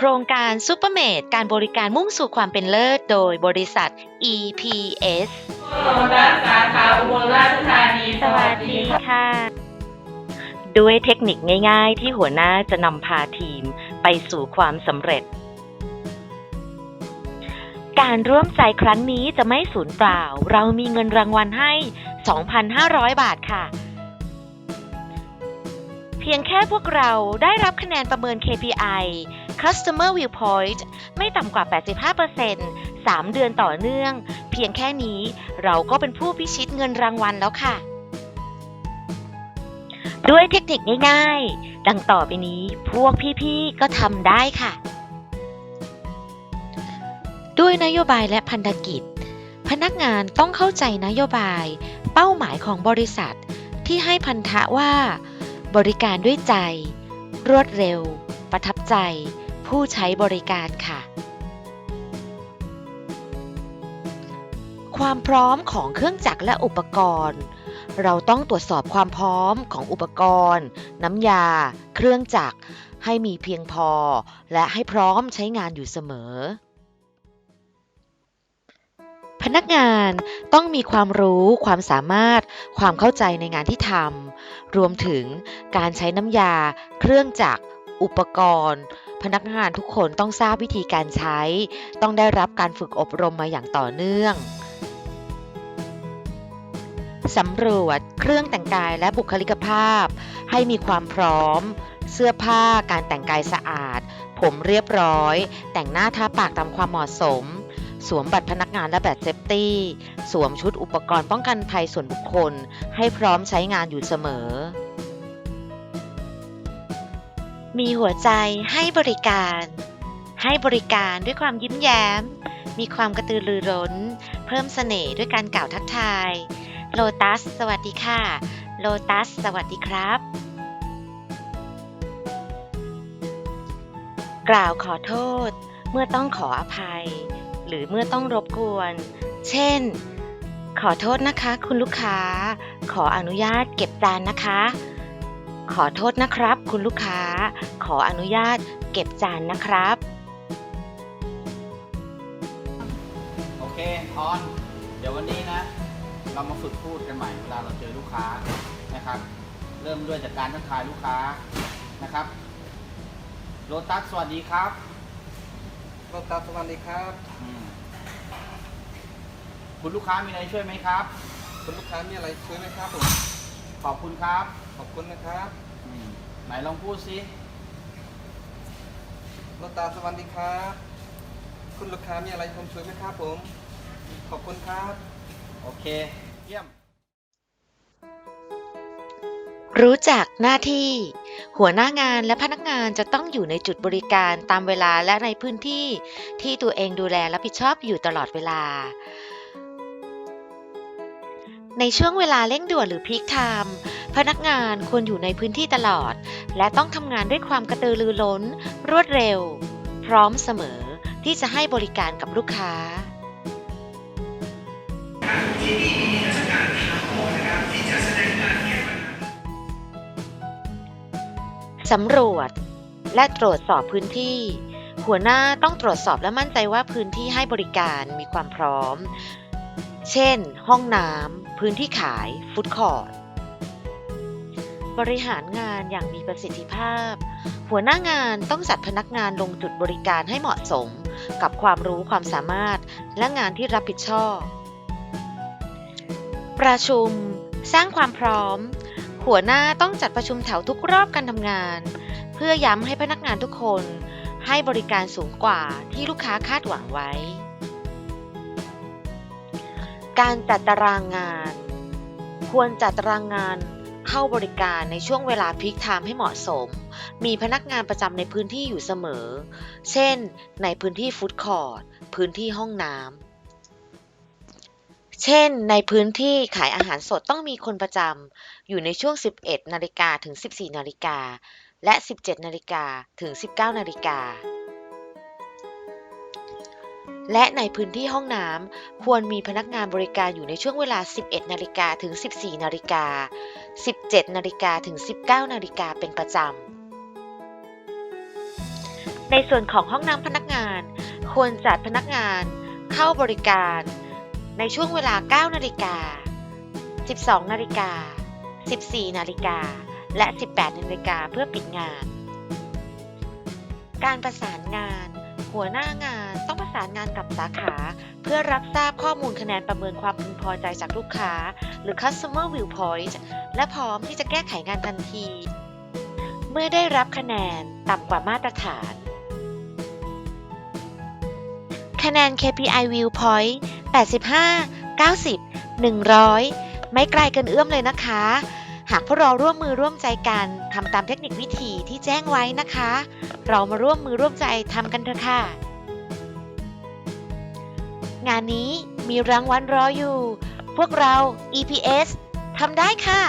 โครงการซูเปอร์เมดการบริการมุ่งสู่ความเป็นเลิศ โดยบริษัท EPS โลตัสสาขาอุบลราชธานีสวัสดีค่ะ ด้วยเทคนิคง่ายๆ ที่หัวหน้าจะนำพาทีมไปสู่ความสำเร็จ การร่วมใจครั้งนี้จะไม่สูญเปล่า เรามีเงินรางวัลให้ 2,500 บาทค่ะเพียงแค่พวกเราได้รับคะแนนประเมิน KPI Customer Viewpoint ไม่ต่ำกว่า 85% 3 เดือนต่อเนื่อง เพียงแค่นี้เราก็เป็นผู้พิชิตเงินรางวัลแล้วค่ะ ด้วยเทคนิคง่ายๆ ดังต่อไปนี้พวกพี่ๆ ก็ทำได้ค่ะ ด้วยนโยบายและพันธกิจ พนักงานต้องเข้าใจนโยบาย เป้าหมายของบริษัท ที่ให้พันธะว่า บริการด้วยใจ รวดเร็ว ประทับใจ ผู้ใช้บริการค่ะ ความพร้อมของเครื่องจักรและอุปกรณ์ เราต้องตรวจสอบความพร้อมของอุปกรณ์ น้ำยา เครื่องจักรให้มีเพียงพอ และให้พร้อมใช้งานอยู่เสมอ พนักงานต้องมีความรู้ ความสามารถ ความเข้าใจในงานที่ทำรวมถึงการใช้น้ำยา เครื่องจักร อุปกรณ์ พนักงานทุกคนต้องทราบวิธีการใช้ ต้องได้รับการฝึกอบรมมาอย่างต่อเนื่องสำรวจเครื่องแต่งกายและบุคลิกภาพ ให้มีความพร้อม เสื้อผ้าการแต่งกายสะอาด ผมเรียบร้อย แต่งหน้าทาปากตามความเหมาะสม สวมบัตรพนักงานและแบบเซฟตี้ สวมชุดอุปกรณ์ป้องกันภัยส่วนบุคคล ให้พร้อมใช้งานอยู่เสมอ มีหัวใจให้บริการ ให้บริการด้วยความยิ้มแย้ม มีความกระตือรือร้น เพิ่มเสน่ห์ด้วยการกล่าวทักทายโลตัส สวัสดีค่ะโลตัส สวัสดีครับ กล่าวขอโทษ เมื่อต้องขออภัย หรือเมื่อต้องรบกวน เช่น ขอโทษนะคะ คุณลูกค้า ขออนุญาตเก็บจานนะคะ ขอโทษนะครับ คุณลูกค้า ขออนุญาตเก็บจานนะครับ โอเคออน เดี๋ยววันนี้นะ เรามาฝึกพูดกันใหม่เวลาเราเจอลูกค้านะครับ เริ่มด้วยจากการทักทายลูกค้านะครับโลตัสสวัสดีครับโลตัสสวัสดีครับอืมคุณลูกค้ามีอะไรช่วยไหมครับ คุณลูกค้ามีอะไรช่วยไหมครับผมขอบคุณครับ ขอบคุณนะครับอืมไหนลองพูดสิโลตัสสวัสดีครับ คุณลูกค้ามีอะไรผมช่วยไหมครับผม ขอบคุณครับ โอเค เยี่ยม รู้จักหน้าที่ หัวหน้างานและพนักงานจะต้องอยู่ในจุดบริการตามเวลาและในพื้นที่ ที่ตัวเองดูแลรับผิดชอบอยู่ตลอดเวลา ในช่วงเวลาเร่งด่วนหรือพีคไทม์ พนักงานควรอยู่ในพื้นที่ตลอด และต้องทำงานด้วยความกระตือรือร้น รวดเร็ว พร้อมเสมอที่จะให้บริการกับลูกค้าสำรวจ และตรวจสอบพื้นที่ หัวหน้าต้องตรวจสอบและมั่นใจว่าพื้นที่ให้บริการมีความพร้อม เช่น ห้องน้ำพื้นที่ขาย ฟุตคอร์ท บริหารงานอย่างมีประสิทธิภาพ หัวหน้างานต้องจัดพนักงานลงจุดบริการให้เหมาะสม กับความรู้ความสามารถและงานที่รับผิดชอบ ประชุม สร้างความพร้อม หัวหน้าต้องจัดประชุมแถวทุกรอบการทำงาน เพื่อย้ำให้พนักงานทุกคน ให้บริการสูงกว่าที่ลูกค้าคาดหวังไว้ การจัดตารางงาน ควรจัดตารางงาน เข้าบริการในช่วงเวลาพีคไทม์ให้เหมาะสม มีพนักงานประจำในพื้นที่อยู่เสมอ เช่น ในพื้นที่ฟู้ดคอร์ทพื้นที่ห้องน้ำเช่น ในพื้นที่ขายอาหารสดต้องมีคนประจำอยู่ในช่วง 11 นาฬิกาถึง 14 นาฬิกา และ 17 นาฬิกาถึง 19 นาฬิกา และในพื้นที่ห้องน้ำควรมีพนักงานบริการอยู่ในช่วงเวลา 11 นาฬิกาถึง 14 นาฬิกา 17นาฬิกาถึง 19นาฬิกาเป็นประจำ ในส่วนของห้องน้ำพนักงาน ควรจัดพนักงาน เข้าบริการ ในช่วงเวลา 9นาฬิกา 12นาฬิกา 14นาฬิกา และ 18นาฬิกาเพื่อปิดงาน การประสานงาน หัวหน้างานต้องประสานงานกับสาขา เพื่อรับทราบข้อมูลคะแนนประเมินความพึงพอใจจากลูกค้า หรือ customer viewpoint และพร้อมที่จะแก้ไขงานทันที เมื่อได้รับคะแนนต่ำกว่ามาตรฐาน คะแนน KPI Viewpoint 85 90 100 ไม่ไกลเกินเอื้อมเลยนะคะ หากพวกเราร่วมมือร่วมใจกันทำตามเทคนิควิธีที่แจ้งไว้นะคะ เรามาร่วมมือร่วมใจทำกันเถอะค่ะ งานนี้มีรางวัลรออยู่ พวกเรา EPS ทำได้ค่ะ